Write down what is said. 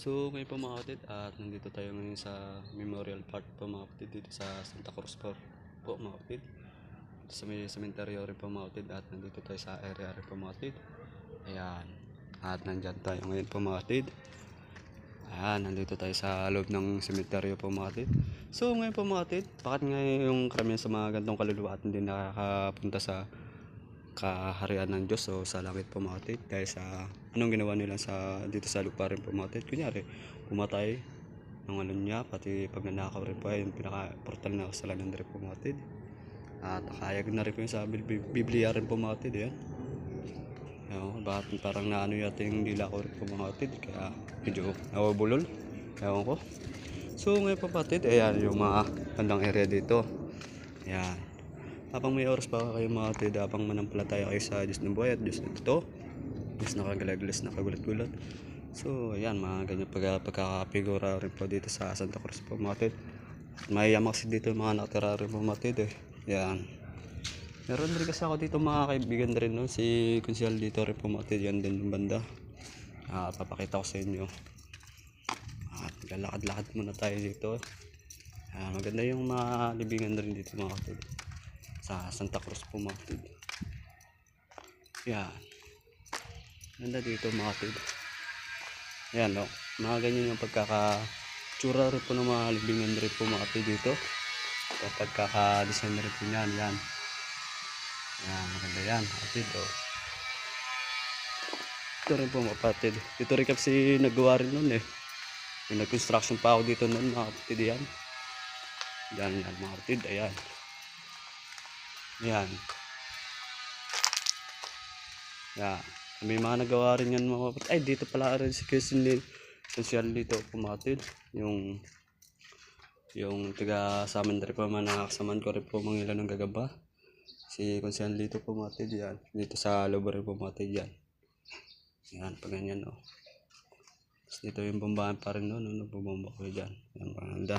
So ngayon po mga kapatid at nandito tayo ngayon sa Memorial Park po mga kapatid dito sa Santa Cruz po, po mga kapatid. Sa may cementerio rin po mga kapatid at nandito tayo sa area rin po mga kapatid. Ayan. At nandyan tayo ngayon po mga kapatid. Ayan, nandito tayo sa loob ng cementerio po mga kapatid. So ngayon po mga kapatid, bakit ngayon yung karamihan sa mga gantong kaluluwa at hindi nakakapunta sa kaharian ng Diyos o sa langit kapatid dahil sa anong ginawa nila sa dito sa lupa rin kapatid. Kunyari, pumatay ng ano niya, pati pag nanakaw rin po ay yung pinaka-portal na kasalanan rin kapatid. At nakayag na rin po yung sa Bib- Biblia rin kapatid. Yan. Ewan ko, bakit parang naano yata yung dila ko rin kapatid. Kaya medyo nawabulol. Ewan ko. So ngayon po kapatid, ayan yung mga bandang area dito. Ayan. Habang may oras pa kayo mga kapatid, habang manampalataya kayo sa Diyos ng buhay at Diyos ng totoo. Diyos na kagalagulas na kagulat-gulat. So, ayan, mga ganyan pag, pagkakapigura rin po dito sa Santa Cruz po mga kapatid. At may yamak dito mga nakatira rin po mga kapatid eh. Ayan. Meron rin kasi ako dito mga kaibigan rin no, si Kunsyal dito rin po kapatid. Yan din yung banda. Ah, papakita ko sa inyo. At lalakad-lakad muna tayo dito. Ah, maganda yung mga libingan rin dito mga kapatid sa Santa Cruz po mga kapatid. Yan. Ganda dito mga kapatid. Yan no. Mga ganyan yung pagkaka tsura rin po ng mga libingan rin po mga kapatid dito. At pagkaka-design rin po yan. Yan. Yan. Maganda yan. Kapatid oh. Ito rin po mga kapatid. Ito rin kasi nagawa rin nun eh. Yung nag-construction pa ako dito nun mga kapatid yan. Yan yan mga kapatid. Ayan. Yan. Yan. May mga nagawa rin yan mga kapatid. Ay, dito pala rin si Kirsten Lin. Social dito pumatid. Yung yung tiga sa amin rin po man nakakasaman ko rin po mga ilan ng gagamba. Si Konsyal dito pumatid yan. Dito sa loob rin pumatid yan. Yan, pag ganyan o. Tapos dito yung bombahan pa rin noon. Ano, bumomba ko dyan. Yan, panganda.